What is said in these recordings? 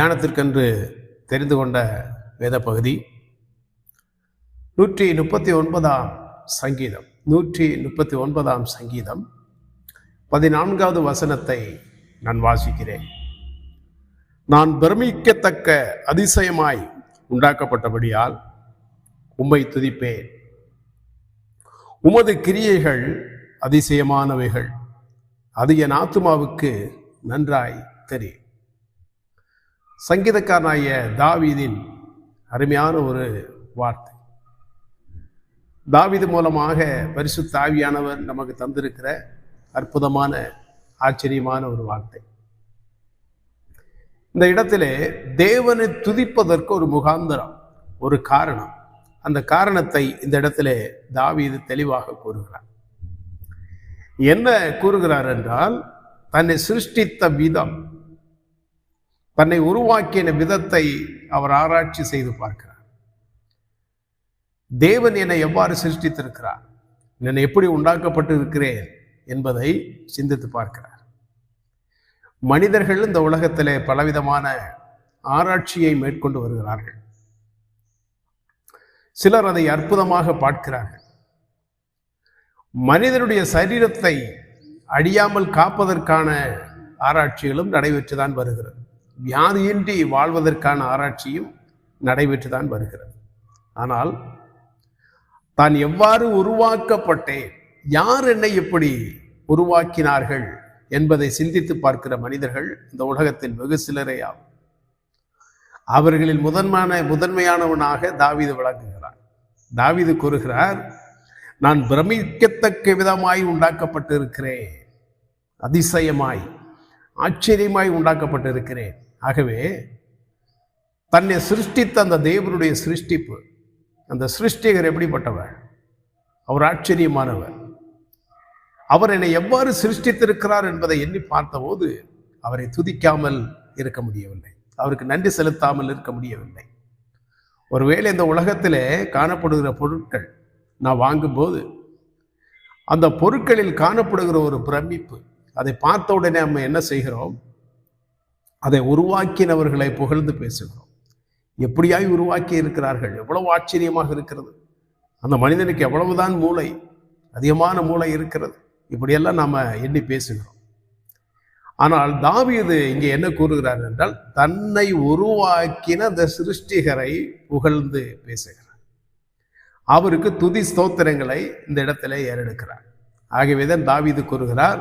தியானத்திற்கென்று தெரிந்து கொண்ட வேத பகுதி நூற்றி முப்பத்தி ஒன்பதாம் சங்கீதம். நூற்றி முப்பத்தி ஒன்பதாம் சங்கீதம். பதினான்காவது வசனத்தை நான் வாசிக்கிறேன். நான் பிரமிக்கத்தக்க அதிசயமாய் உண்டாக்கப்பட்டபடியால் உம்மை துதிப்பேன். உமது கிரியைகள் அதிசயமானவைகள். அது என் ஆத்துமாவுக்கு நன்றாய் தெரியும் சங்கீதக்காரனாகிய தாவீதின் அருமையான ஒரு வார்த்தை. தாவீது மூலமாக பரிசு தாவியானவர் நமக்கு தந்திருக்கிற அற்புதமான ஆச்சரியமான ஒரு வார்த்தை. இந்த இடத்திலே தேவனை துதிப்பதற்கு ஒரு முகாந்தரம் ஒரு காரணம். அந்த காரணத்தை இந்த இடத்திலே தாவீது தெளிவாக கூறுகிறார். என்ன கூறுகிறார் என்றால் தன்னை சிருஷ்டித்த விதம் தன்னை உருவாக்கின விதத்தை அவர் ஆராய்ச்சி செய்து பார்க்கிறார். தேவன் என்னை எவ்வாறு சிருஷ்டித்திருக்கிறார்? நான் எப்படி உண்டாக்கப்பட்டு இருக்கிறேன் என்பதை சிந்தித்து பார்க்கிறார். மனிதர்கள் இந்த உலகத்திலே பலவிதமான ஆராய்ச்சியை மேற்கொண்டு வருகிறார்கள். சிலர் அதை அற்புதமாக பார்க்கிறார்கள். மனிதனுடைய சரீரத்தை அழியாமல் காப்பதற்கான ஆராய்ச்சிகளும் நடைபெற்றுதான் வருகிறது. வியாதியின்றி வாழ்வதற்கான ஆராய்ச்சியும் நடைபெற்று தான் வருகிறது. ஆனால் தான் எவ்வாறு உருவாக்கப்பட்டேன் யார் என்னை எப்படி உருவாக்கினார்கள் என்பதை சிந்தித்து பார்க்கிற மனிதர்கள் இந்த உலகத்தில் வெகு சிலரே ஆகும் அவர்களில் முதன்மான முதன்மையானவனாக தாவீது விளங்குகிறார். தாவீது கூறுகிறார் நான் பிரமிக்கத்தக்க விதமாய் உண்டாக்கப்பட்டிருக்கிறேன். அதிசயமாய் ஆச்சரியமாய் உண்டாக்கப்பட்டிருக்கிறேன். ஆகவே தன்னை சிருஷ்டித்த அந்த தேவனுடைய சிருஷ்டிப்பு அந்த சிருஷ்டிகர் எப்படிப்பட்டவர்? அவர் ஆச்சரியமானவர். அவர் என்னை எவ்வாறு சிருஷ்டித்திருக்கிறார் என்பதை எண்ணி பார்த்தபோது அவரை துதிக்காமல் இருக்க முடியவில்லை. அவருக்கு நன்றி செலுத்தாமல் இருக்க முடியவில்லை. ஒருவேளை இந்த உலகத்திலே காணப்படுகிற பொருட்கள் நான் வாங்கும்போது அந்த பொருட்களில் காணப்படுகிற ஒரு பிரமிப்பு அதை பார்த்த உடனே நம்ம என்ன செய்கிறோம்? அதை உருவாக்கினவர்களை புகழ்ந்து பேசுகிறோம். எப்படியாய் உருவாக்கி இருக்கிறார்கள்? எவ்வளவு ஆச்சரியமாக இருக்கிறது. அந்த மனிதனுக்கு எவ்வளவுதான் மூளை அதிகமான மூளை இருக்கிறது. இப்படியெல்லாம் நாம் எண்ணி பேசுகிறோம். ஆனால் தாவீது இங்கே என்ன கூறுகிறார் என்றால் தன்னை உருவாக்கின அந்த சிருஷ்டிகரை புகழ்ந்து பேசுகிறார். அவருக்கு துதி ஸ்தோத்திரங்களை இந்த இடத்துல ஏறெடுக்கிறார். ஆகவேதான் தாவீது கூறுகிறார்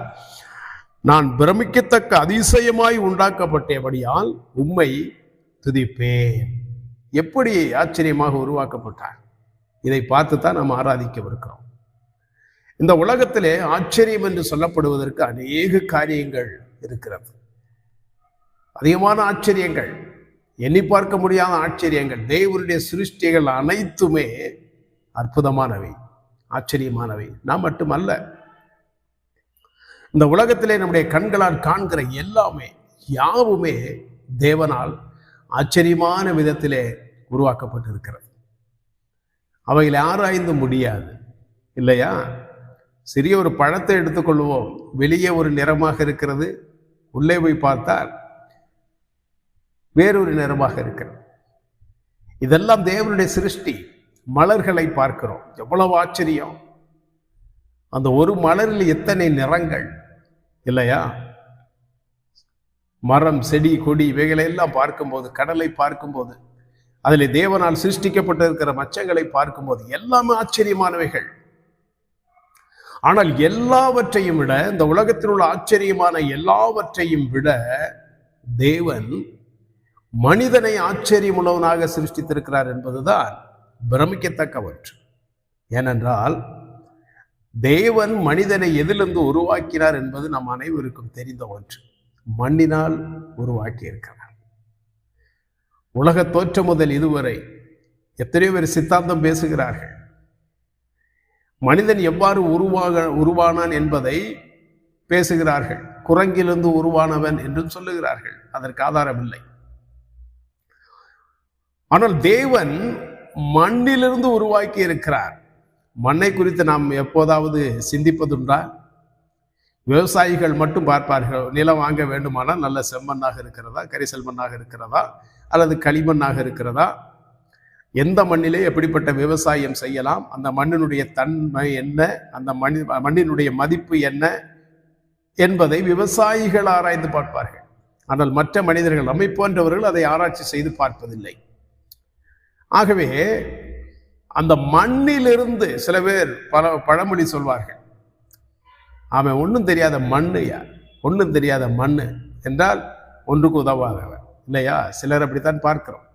நான் பிரமிக்கத்தக்க அதிசயமாய் உண்டாக்கப்பட்டபடியால் உம்மை துதிப்பேன். எப்படி ஆச்சரியமாக உருவாக்கப்பட்டார்? இதை பார்த்து தான் நாம் ஆராதிக்கவிருக்கிறோம். இந்த உலகத்திலே ஆச்சரியம் என்று சொல்லப்படுவதற்கு அநேக காரியங்கள் இருக்கிறது. அதிகமான ஆச்சரியங்கள் எண்ணி பார்க்க முடியாத ஆச்சரியங்கள் தேவருடைய சிருஷ்டிகள் அனைத்துமே அற்புதமானவை ஆச்சரியமானவை. நான் மட்டுமல்ல இந்த உலகத்திலே நம்முடைய கண்களால் காண்கிற எல்லாமே யாவுமே தேவனால் ஆச்சரியமான விதத்திலே உருவாக்கப்பட்டிருக்கிறது. அவைகளை ஆராய்ந்து முடியாது. இல்லையா? சிறிய ஒரு பழத்தை எடுத்துக்கொள்வோம். வெளியே ஒரு நிறமாக இருக்கிறது. உள்ளே போய் பார்த்தால் வேறொரு நிறமாக இருக்கிறது. இதெல்லாம் தேவனுடைய சிருஷ்டி. மலர்களை பார்க்கிறோம். எவ்வளவு ஆச்சரியம். அந்த ஒரு மலரில் எத்தனை நிறங்கள்? இல்லையா? மரம் செடி கொடி இவைகளை எல்லாம் பார்க்கும்போது கடலை பார்க்கும்போது அதில் தேவனால் சிருஷ்டிக்கப்பட்டிருக்கிற மச்சங்களை பார்க்கும்போது எல்லாமே ஆச்சரியமானவைகள். ஆனால் எல்லாவற்றையும் விட இந்த உலகத்தில் உள்ள ஆச்சரியமான எல்லாவற்றையும் விட தேவன் மனிதனை ஆச்சரியமுள்ளவனாக சிருஷ்டித்திருக்கிறார் என்பதுதான் பிரமிக்கத்தக்கவற்று ஏனென்றால் தேவன் மனிதனை எதிலிருந்து உருவாக்கினார் என்பது நம் அனைவருக்கும் தெரிந்த ஒன்று. மண்ணினால் உருவாக்கி இருக்கிறார் உலக தோற்றம் முதல் இதுவரை எத்தனையோ பேர் சித்தாந்தம் பேசுகிறார்கள். மனிதன் எவ்வாறு உருவாக உருவானான் என்பதை பேசுகிறார்கள். குரங்கிலிருந்து உருவானவன் என்றும் சொல்லுகிறார்கள். அதற்கு ஆதாரம் இல்லை ஆனால் தேவன் மண்ணிலிருந்து உருவாக்கி இருக்கிறார் மண்ணை குறித்து நாம் எப்போதாவது சிந்திப்பதுண்டா? விவசாயிகள் மட்டும் பார்ப்பார்கள் நிலம் வாங்க வேண்டுமானால் நல்ல செம்மண்ணாக இருக்கிறதா கரிசல் மண்ணாக இருக்கிறதா அல்லது களிமண்ணாக இருக்கிறதா? எந்த மண்ணிலே எப்படிப்பட்ட விவசாயம் செய்யலாம்? அந்த மண்ணினுடைய தன்மை என்ன? அந்த மண் மண்ணினுடைய மதிப்பு என்ன? என்பதை விவசாயிகள் ஆராய்ந்து பார்ப்பார்கள். ஆனால் மற்ற மனிதர்கள் நம்மை போன்றவர்கள் அதை ஆராய்ச்சி செய்து பார்ப்பதில்லை. ஆகவே அந்த மண்ணிலிருந்து சில பேர் பல பழமொழி சொல்வார்கள். அவன் ஒன்றும் தெரியாத மண்ணு யார்? ஒன்றும் தெரியாத மண்ணு என்றால் ஒன்றுக்கு உதவாதவன் இல்லையா? சிலர் அப்படித்தான் பார்க்கிறோம்.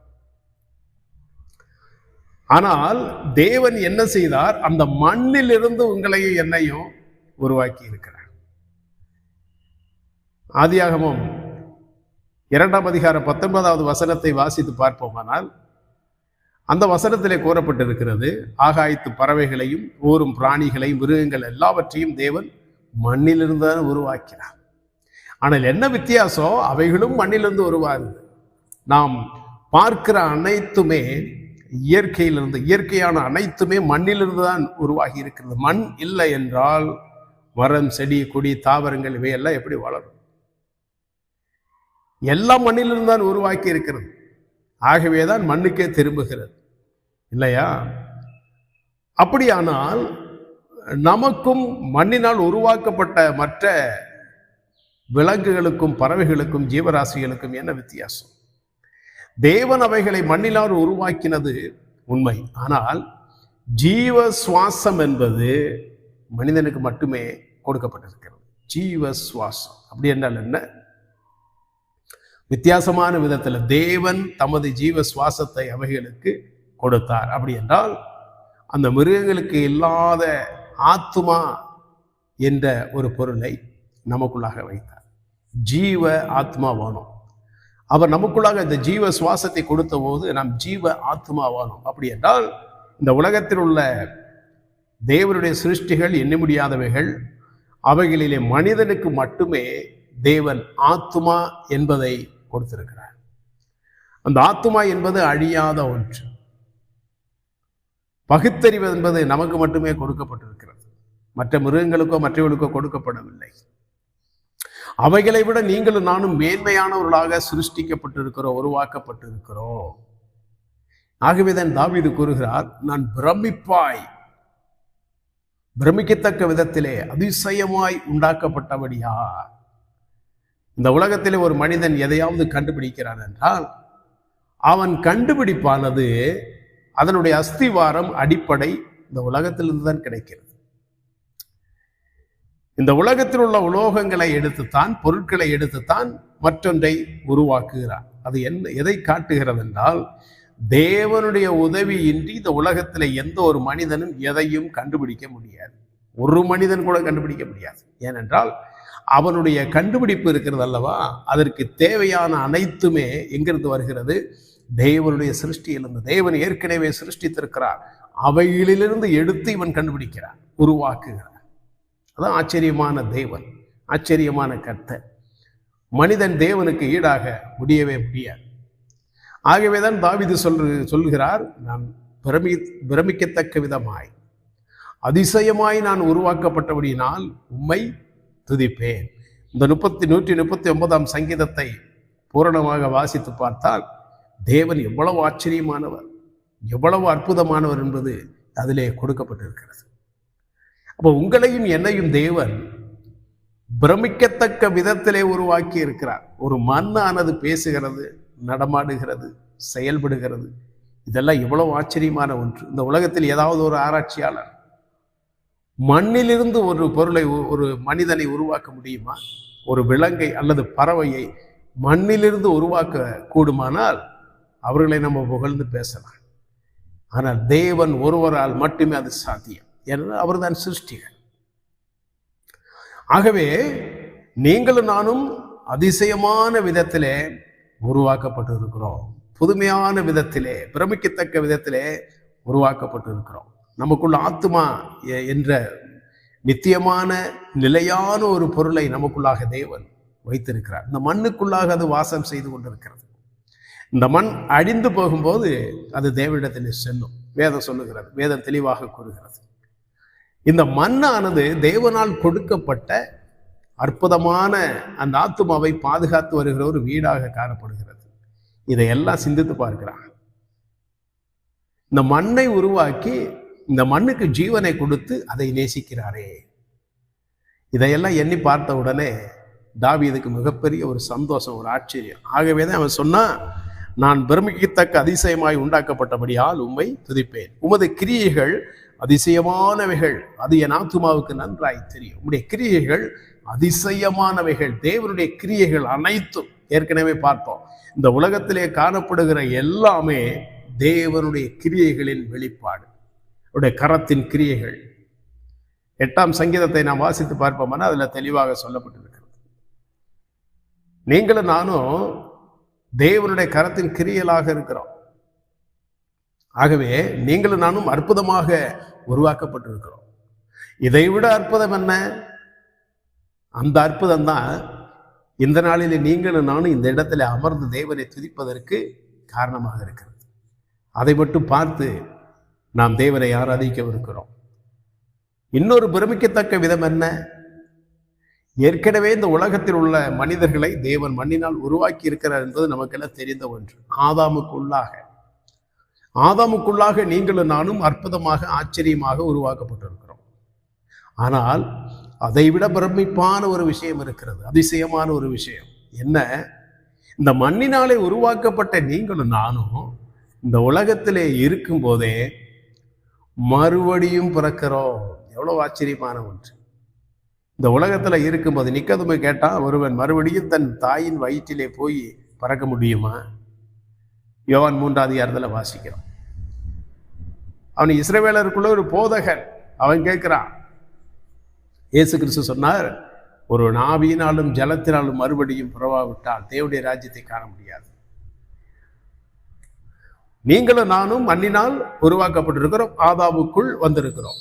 ஆனால் தேவன் என்ன செய்தார்? அந்த மண்ணிலிருந்து உங்களையும் என்னையும் உருவாக்கி இருக்கிறார். ஆதியாகமும் இரண்டாம் அதிகாரம் பத்தொன்பதாவது வசனத்தை வாசித்து பார்ப்போமானால் அந்த வசனத்திலே கூறப்பட்டிருக்கிறது ஆகாயத்து பறவைகளையும் ஊரும் பிராணிகளையும் மிருகங்கள் எல்லாவற்றையும் தேவன் மண்ணிலிருந்து தான் உருவாக்கிறார் ஆனால் என்ன வித்தியாசம்? அவைகளும் மண்ணிலிருந்து உருவாகுது. நாம் பார்க்கிற அனைத்துமே இயற்கையிலிருந்து இயற்கையான அனைத்துமே மண்ணிலிருந்து தான் உருவாகி இருக்கிறது. மண் இல்லை என்றால் மரம் செடி கொடி தாவரங்கள் இவையெல்லாம் எப்படி வளரும்? எல்லாம் மண்ணிலிருந்து தான் உருவாக்கி இருக்கிறது. ஆகவே தான் மண்ணுக்கே திரும்புகிறது. இல்லையா? அப்படியானால் நமக்கும் மண்ணினால் உருவாக்கப்பட்ட மற்ற விலங்குகளுக்கும் பறவைகளுக்கும் ஜீவராசிகளுக்கும் என்ன வித்தியாசம்? தேவன் அவைகளை மண்ணினால் உருவாக்கினது உண்மை. ஆனால் ஜீவ சுவாசம் என்பது மனிதனுக்கு மட்டுமே கொடுக்கப்பட்டிருக்கிறது. ஜீவ சுவாசம். அப்படி என்றால் என்ன? வித்தியாசமான விதத்தில் தேவன் தமது ஜீவ சுவாசத்தை அவைகளுக்கு கொடுத்தார். அப்படி என்றால் அந்த மிருகங்களுக்கு இல்லாத ஆத்துமா என்ற ஒரு பொருளை நமக்குள்ளாக வைத்தார். ஜீவ ஆத்மா வேணும் அவர் நமக்குள்ளாக இந்த ஜீவ சுவாசத்தை கொடுத்த போது நாம் ஜீவ ஆத்மா வேணும் அப்படி என்றால் இந்த உலகத்தில் உள்ள தேவனுடைய சிருஷ்டிகள் எண்ண முடியாதவைகள் அவைகளிலே மனிதனுக்கு மட்டுமே தேவன் ஆத்துமா என்பதை கொடுத்திருக்கிறார். அந்த ஆத்துமா என்பது அழியாத ஒன்று. பகுத்தறிவு என்பது நமக்கு மட்டுமே கொடுக்கப்பட்டிருக்கிறது. மற்ற மிருகங்களுக்கோ மற்றவர்களுக்கோ கொடுக்கப்படவில்லை. அவைகளை விட நீங்களும் நானும் மேன்மையானவர்களாக சிருஷ்டிக்கப்பட்டிருக்கிறோம் உருவாக்கப்பட்டிருக்கிறோம். ஆகவேதான் தாவிது கூறுகிறார் நான் பிரமிப்பாய். பிரமிக்கத்தக்க விதத்திலே அதிசயமாய் உண்டாக்கப்பட்டபடியா இந்த உலகத்திலே ஒரு மனிதன் எதையாவது கண்டுபிடிக்கிறான் என்றால் அவன் கண்டுபிடிப்பானது அதனுடைய அஸ்திவாரம் அடிப்படை இந்த உலகத்திலிருந்து தான் கிடைக்கிறது. இந்த உலகத்தில் உள்ள உலோகங்களை எடுத்துத்தான் பொருட்களை எடுத்துத்தான் மற்றொன்றை உருவாக்குகிறார் அது என்ன எதை காட்டுகிறது என்றால் தேவனுடைய உதவியின்றி இந்த உலகத்தில் எந்த ஒரு மனிதனும் எதையும் கண்டுபிடிக்க முடியாது. ஒரு மனிதன் கூட கண்டுபிடிக்க முடியாது. ஏனென்றால் அவனுடைய கண்டுபிடிப்பு இருக்கிறது அல்லவா? அதற்கு தேவையான அனைத்துமே எங்கிருந்து வருகிறது? தேவனுடைய சிருஷ்டியிலிருந்து. தேவன் ஏற்கனவே சிருஷ்டித்திருக்கிறார். அவைகளிலிருந்து எடுத்து இவன் கண்டுபிடிக்கிறான் உருவாக்குகிறான் அதான் ஆச்சரியமான தேவன் ஆச்சரியமான கர்த்தர். மனிதன் தேவனுக்கு ஈடாக முடியவே முடியாது. ஆகவே தான் தாவிது சொல்லு சொல்கிறார் நான் பிரமி பிரமிக்கத்தக்க விதமாய் அதிசயமாய் நான் உருவாக்கப்பட்டபடியினால் உம்மை துதிப்பேன். இந்த முப்பத்தி நூற்றி முப்பத்தி ஒன்பதாம் சங்கீதத்தை பூரணமாக வாசித்து பார்த்தால் தேவன் எவ்வளவு ஆச்சரியமானவர் எவ்வளவு அற்புதமானவர் என்பது அதிலே கொடுக்கப்பட்டிருக்கிறது. அப்போ உங்களையும் என்னையும் தேவன் பிரமிக்கத்தக்க விதத்திலே உருவாக்கி இருக்கிறார் ஒரு மண்ணானது பேசுகிறது நடமாடுகிறது செயல்படுகிறது. இதெல்லாம் எவ்வளவு ஆச்சரியமான ஒன்று. இந்த உலகத்தில் ஏதாவது ஒரு ஆராய்ச்சியாளர் மண்ணிலிருந்து ஒரு பொருளை ஒரு மனிதனை உருவாக்க முடியுமா? ஒரு விலங்கை அல்லது பறவையை மண்ணிலிருந்து உருவாக்க கூடுமானால் அவர்களை நம்ம புகழ்ந்து பேசலாம். ஆனால் தேவன் ஒருவரால் மட்டுமே அது சாத்தியம். ஏன்னா அவர்தான் சிருஷ்டிகள். ஆகவே நீங்களும் நானும் அதிசயமான விதத்திலே உருவாக்கப்பட்டு இருக்கிறோம் புதுமையான விதத்திலே பிரமிக்கத்தக்க விதத்திலே உருவாக்கப்பட்டு இருக்கிறோம் நமக்குள்ள ஆத்மா என்ற நித்தியமான நிலையான ஒரு பொருளை நமக்குள்ளாக தேவன் வைத்திருக்கிறார். இந்த மண்ணுக்குள்ளாக அது வாசம் செய்து கொண்டிருக்கிறது. இந்த மண் அழிந்து போகும்போது அது தேவனிடத்தில் செல்லும். வேதம் சொல்லுகிறது. வேதம் தெளிவாக கூறுகிறது. இந்த மண்ணானது தேவனால் கொடுக்கப்பட்ட அற்புதமான அந்த ஆத்துமாவை பாதுகாத்து வருகிற ஒரு வீடாக காணப்படுகிறது. இதையெல்லாம் சிந்தித்து பார்க்கிறான் இந்த மண்ணை உருவாக்கி இந்த மண்ணுக்கு ஜீவனை கொடுத்து அதை நேசிக்கிறாரே. இதையெல்லாம் எண்ணி பார்த்த உடனே தாவீதுக்கு மிகப்பெரிய ஒரு சந்தோஷம் ஒரு ஆச்சரியம். ஆகவே தான் அவன் சொன்னான் நான் பிரமிக்கத்தக்க அதிசயமாய் உண்டாக்கப்பட்டபடியால் உம்மை துதிப்பேன். உமது கிரியைகள் அதிசயமானவைகள். அது என் ஆத்துமாவுக்கு நன்றாய் தெரியும். உம்முடைய கிரியைகள் அதிசயமானவைகள். தேவனுடைய கிரியைகள் அனைத்தும் ஏற்கனவே பார்த்தோம். இந்த உலகத்திலே காணப்படுகிற எல்லாமே தேவனுடைய கிரியைகளின் வெளிப்பாடு. உடைய கரத்தின் கிரியைகள். எட்டாம் சங்கீதத்தை நாம் வாசித்து பார்ப்போம்னா அதில் தெளிவாக சொல்லப்பட்டிருக்கிறது. நீங்களும் நானும் தேவனுடைய கரத்தின் கிரியலாக இருக்கிறோம். ஆகவே நீங்களும் நானும் அற்புதமாக உருவாக்கப்பட்டிருக்கிறோம். இதை விட அற்புதம் என்ன? அந்த அற்புதம் தான் இந்த நாளிலே நீங்களும் நானும் இந்த இடத்துல அமர்ந்து தேவனை துதிப்பதற்கு காரணமாக இருக்கிறது. அதை மட்டும் பார்த்து நாம் தேவனை ஆராதிக்கவிருக்கிறோம். இன்னொரு பிரமிக்கத்தக்க விதம் என்ன? ஏற்கனவே இந்த உலகத்தில் உள்ள மனிதர்களை தேவன் மண்ணினால் உருவாக்கி இருக்கிறார் என்பது நமக்கெல்லாம் தெரிந்த ஒன்று. ஆதாமுக்குள்ளாக. ஆதாமுக்குள்ளாக நீங்களும் நானும் அற்புதமாக ஆச்சரியமாக உருவாக்கப்பட்டிருக்கிறோம். ஆனால் அதைவிட பிரமிப்பான ஒரு விஷயம் இருக்கிறது அதிசயமான ஒரு விஷயம். என்ன? இந்த மண்ணினாலே உருவாக்கப்பட்ட நீங்களும் நானும் இந்த உலகத்திலே இருக்கும்போதே மறுபடியும் பிறக்கிறோம். எவ்வளவு ஆச்சரியமான ஒன்று. இந்த உலகத்தில் இருக்கும்போது நிற்கதுமே கேட்டால் ஒருவன் மறுபடியும் தன் தாயின் வயிற்றிலே போய் பறக்க முடியுமா? யோவான் மூன்றாவது இடத்துல வாசிக்கிறோம். அவன் இஸ்ரவேலருக்குள்ள ஒரு போதகன். அவன் கேட்குறான். இயேசு கிறிஸ்து சொன்னார் ஒரு நாவியினாலும் ஜலத்தினாலும் மறுபடியும் புறவாவிட்டால் தேவடைய ராஜ்யத்தை காண முடியாது. நீங்களும் நானும் மண்ணினால் உருவாக்கப்பட்டிருக்கிறோம் ஆதாவுக்குள் வந்திருக்கிறோம்.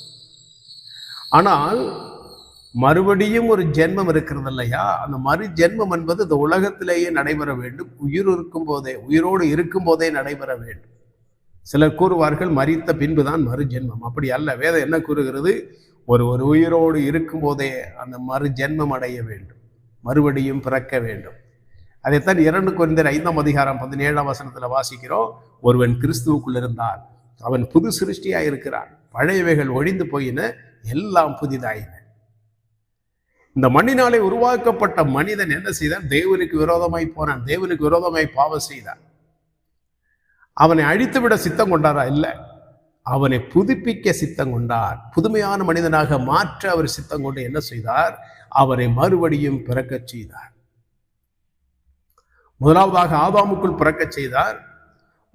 ஆனால் மறுபடியும் ஒரு ஜென்மம் இருக்கிறது இல்லையா? அந்த மறு ஜென்மம் என்பது இந்த உலகத்திலேயே நடைபெற வேண்டும். உயிர் இருக்கும் போதே உயிரோடு இருக்கும் போதே நடைபெற வேண்டும். சிலர் கூறுவார்கள் மறித்த பின்புதான் மறு ஜென்மம். அப்படி அல்ல. வேதம் என்ன கூறுகிறது? ஒரு ஒரு உயிரோடு இருக்கும் போதே அந்த மறு ஜென்மம் அடைய வேண்டும். மறுபடியும் பிறக்க வேண்டும். அதைத்தான் இரண்டு குறைந்தர் ஐந்தாம் அதிகாரம் பதினேழாம் வசனத்தில் வாசிக்கிறோம். ஒருவன் கிறிஸ்துவுக்குள் இருந்தார் அவன் புது சிருஷ்டியாக இருக்கிறான் பழையவைகள் ஒழிந்து போயின எல்லாம் புதிதாயின. இந்த மண்ணினாலே உருவாக்கப்பட்ட மனிதன் என்ன செய்தான்? தேவனுக்கு விரோதமாய் போனான். தேவனுக்கு விரோதமாய் பாவம் செய்தான். அவனை அழித்துவிட சித்தம் கொண்டாரா? இல்லை. அவனை புதுப்பிக்க சித்தம் கொண்டார் புதுமையான மனிதனாக மாற்ற அவர் சித்தம் கொண்டு என்ன செய்தார்? அவரை மறுபடியும் பிறக்கச் செய்தார். முதலாவதாக ஆதாமுக்குள் பிறக்கச் செய்தார்.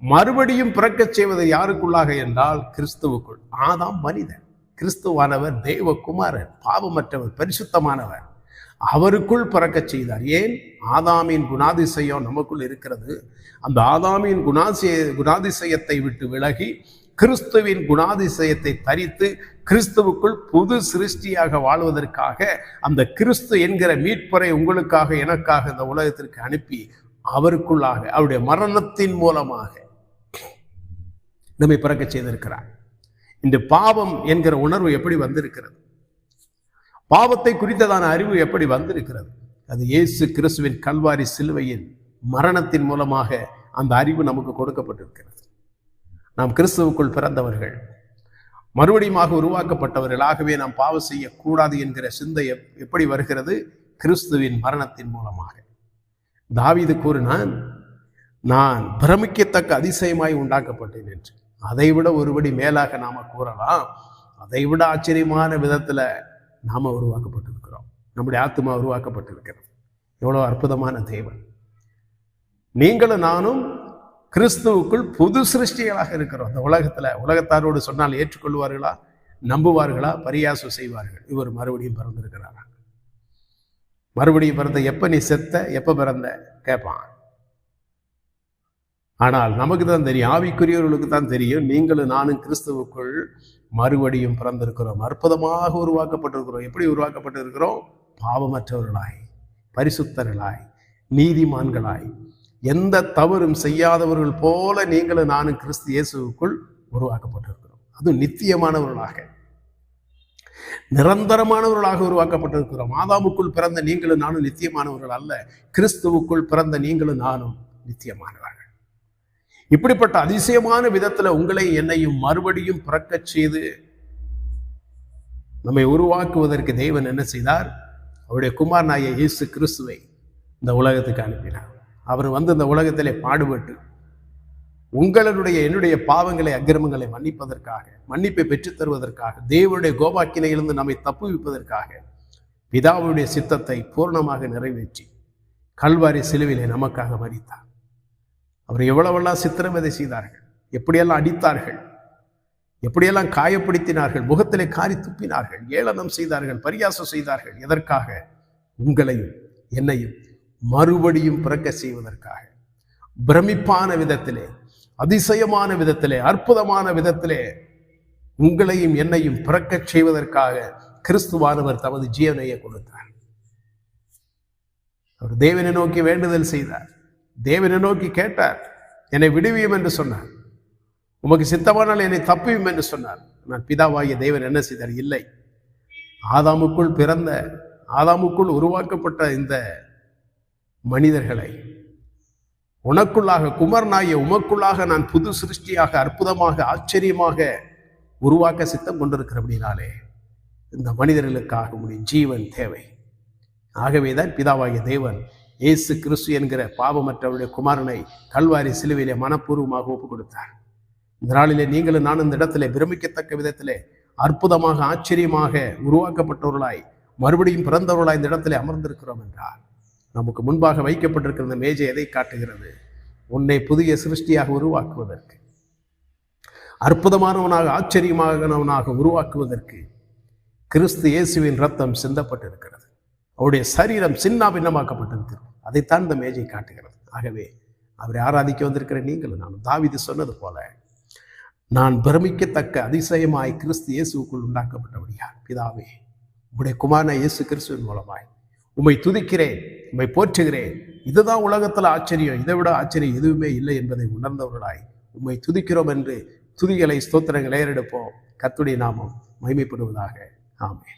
மறுபடியும் பிறக்கச் செய்வது யாருக்குள்ளாக என்றால் கிறிஸ்துவுக்குள். ஆதாம் மனிதன். கிறிஸ்துவானவர் தெய்வகுமாரன் பாவமற்றவர் பரிசுத்தமானவர். அவருக்குள் பிறக்கச் செய்தார். ஏன்? ஆதாமின் குணாதிசயம் நமக்குள் இருக்கிறது. அந்த ஆதாமின் குணாதிசய குணாதிசயத்தை விட்டு விலகி கிறிஸ்துவின் குணாதிசயத்தை தரித்து கிறிஸ்துவுக்குள் புது சிருஷ்டியாக வாழ்வதற்காக அந்த கிறிஸ்து என்கிற மீட்பரை உங்களுக்காக எனக்காக இந்த உலகத்திற்கு அனுப்பி அவருக்குள்ளாக அவருடைய மரணத்தின் மூலமாக நம்மை பிறக்க செய்திருக்கிறார். இந்த பாவம் என்கிற உணர்வு எப்படி வந்திருக்கிறது? பாவத்தை குறித்ததான அறிவு எப்படி வந்திருக்கிறது? அது இயேசு கிறிஸ்துவின் கல்வாரி சிலுவையின் மரணத்தின் மூலமாக அந்த அறிவு நமக்கு கொடுக்கப்பட்டிருக்கிறது. நாம் கிறிஸ்துவுக்குள் பிறந்தவர்கள் மறுபடியுமாக உருவாக்கப்பட்டவர்கள் ஆகவே நாம் பாவம் செய்யக்கூடாது என்கிற சிந்தை எப்படி வருகிறது? கிறிஸ்துவின் மரணத்தின் மூலமாக. தாவிது கூறினான் நான் பிரமிக்கத்தக்க அதிசயமாய் உண்டாக்கப்பட்டேன் என்று. அதைவிட ஒருபடி மேலாக நாம கூறலாம் அதைவிட ஆச்சரியமான விதத்துல நாம உருவாக்கப்பட்டிருக்கிறோம். நம்முடைய ஆத்மா உருவாக்கப்பட்டிருக்கிறது. எவ்வளவு அற்புதமான தேவன். நீங்களும் நானும் கிறிஸ்துவுக்குள் புது சிருஷ்டிகளாக இருக்கிறோம். இந்த உலகத்துல உலகத்தாரோடு சொன்னால் ஏற்றுக்கொள்வார்களா? நம்புவார்களா? பரியாசம் செய்வார்கள். இவர் மறுபடியும் பிறந்திருக்கிறாரா? மறுபடியும் பிறந்த எப்போ நீ செத்த எப்போ பிறந்த? கேட்பான் ஆனால் நமக்கு தான் தெரியும் ஆவிக்குரியவர்களுக்கு தான் தெரியும் நீங்களும் நானும் கிறிஸ்துவுக்குள் மறுபடியும் பிறந்திருக்கிறோம். அற்புதமாக உருவாக்கப்பட்டிருக்கிறோம். எப்படி உருவாக்கப்பட்டிருக்கிறோம்? பாவமற்றவர்களாய் பரிசுத்தர்களாய் நீதிமான்களாய். எந்த தவறும் செய்யாதவர்கள் போல நீங்களும் நானும் கிறிஸ்து இயேசுவுக்குள் உருவாக்கப்பட்டிருக்கிறோம். அது நித்தியமானவர்களாக. நிரந்தரமானவர்களாக உருவாக்கப்பட்டிருக்கிறோம் ஆதாமுக்குள் பிறந்த நீங்களும் நானும் நித்தியமானவர்கள் அல்ல. கிறிஸ்துவுக்குள் பிறந்த நீங்களும் நானும் நித்தியமானவர்கள். இப்படிப்பட்ட அதிசயமான விதத்துல உங்களை என்னையும் மறுபடியும் பிறக்க செய்து நம்மை உருவாக்குவதற்கு தெய்வன் என்ன செய்தார்? அவருடைய குமார் நாய இயேசு கிறிஸ்துவை இந்த உலகத்துக்கு அனுப்பினார். அவர் வந்து இந்த உலகத்திலே பாடுபட்டு உங்களுடைய என்னுடைய பாவங்களை அக்கிரமங்களை மன்னிப்பதற்காக மன்னிப்பை பெற்றுத் தருவதற்காக தேவனுடைய கோபாக்கினையிலிருந்து நம்மை தப்புவிப்பதற்காக பிதாவுடைய சித்தத்தை பூர்ணமாக நிறைவேற்றி கல்வாரி சிலுவிலே நமக்காக மறித்தார் அவர் எவ்வளவெல்லாம் சித்திரவதை செய்தார்கள் எப்படியெல்லாம் அடித்தார்கள் எப்படியெல்லாம் காயப்படுத்தினார்கள் முகத்திலே காரி துப்பினார்கள் ஏளனம் செய்தார்கள் பரியாசம் செய்தார்கள் எதற்காக? உங்களையும் என்னையும் மறுபடியும் பிறக்க செய்வதற்காக பிரமிப்பான விதத்திலே அதிசயமான விதத்திலே அற்புதமான விதத்திலே உங்களையும் என்னையும் பிறக்கச் செய்வதற்காக கிறிஸ்துவானவர் தமது ஜீவனையை கொடுத்தார். அவர் தேவனை நோக்கி வேண்டுதல் செய்தார். தேவனை நோக்கி கேட்டார். என்னை விடுவியும் என்று சொன்னார். உமக்கு சித்தமானால் என்னை தப்பியும் என்று சொன்னார். நான் பிதாவாகிய தேவன் என்ன செய்தார்? இல்லை. ஆதாமுக்குள் பிறந்த ஆதாமுக்குள் உருவாக்கப்பட்ட இந்த மனிதர்களை உனக்குள்ளாக குமரனாகிய உமக்குள்ளாக நான் புது சிருஷ்டியாக அற்புதமாக ஆச்சரியமாக உருவாக்க சித்தம் கொண்டிருக்கிறபடினாலே இந்த மனிதர்களுக்காக உடைய ஜீவன் தேவை. ஆகவேதான் பிதாவாகிய தேவன் இயேசு கிறிஸ்து என்கிற பாவமற்றவருடைய குமாரனை கல்வாரி சிலுவையிலே மனப்பூர்வமாக ஒப்புக் கொடுத்தார் இந்த நாளிலே நீங்களும் நான் இந்த இடத்திலே பிரமிக்கத்தக்க விதத்திலே அற்புதமாக ஆச்சரியமாக உருவாக்கப்பட்டவர்களாய் மறுபடியும் பிறந்தவர்களாய் இந்த இடத்திலே அமர்ந்திருக்கிறோம் என்றார். நமக்கு முன்பாக வைக்கப்பட்டிருக்கிற இந்த மேஜை எதை காட்டுகிறது? உன்னை புதிய சிருஷ்டியாக உருவாக்குவதற்கு. அற்புதமானவனாக ஆச்சரியமானவனாக உருவாக்குவதற்கு கிறிஸ்து இயேசுவின் ரத்தம் சிந்தப்பட்டிருக்கிறது. அவருடைய சரீரம் சின்ன பின்னமாக்கப்பட்டிருக்கிறது. அதைத்தான் இந்த மேஜை காட்டுகிறது. ஆகவே அவரை ஆராதிக்க வந்திருக்கிற நீங்களும் நான் தாவிது சொன்னது போல நான் பிரமிக்கத்தக்க அதிசயமாய் கிறிஸ்து இயேசுக்குள் உண்டாக்கப்பட்டபடியார் பிதாவே உடைய குமாரன இயேசு கிறிஸ்துவின் மூலமாய் உம்மை துதிக்கிறேன். உம்மை போற்றுகிறேன். இதுதான் உலகத்தில் ஆச்சரியம். இதை விட ஆச்சரியம் எதுவுமே இல்லை என்பதை உணர்ந்தவர்களாய் உம்மை துதிக்கிறோம் என்று துதிகளை ஸ்தோத்திரங்களை ஏறெடுப்போம். கத்துடைய நாமம் மகிமைப்படுவதாக. ஆமே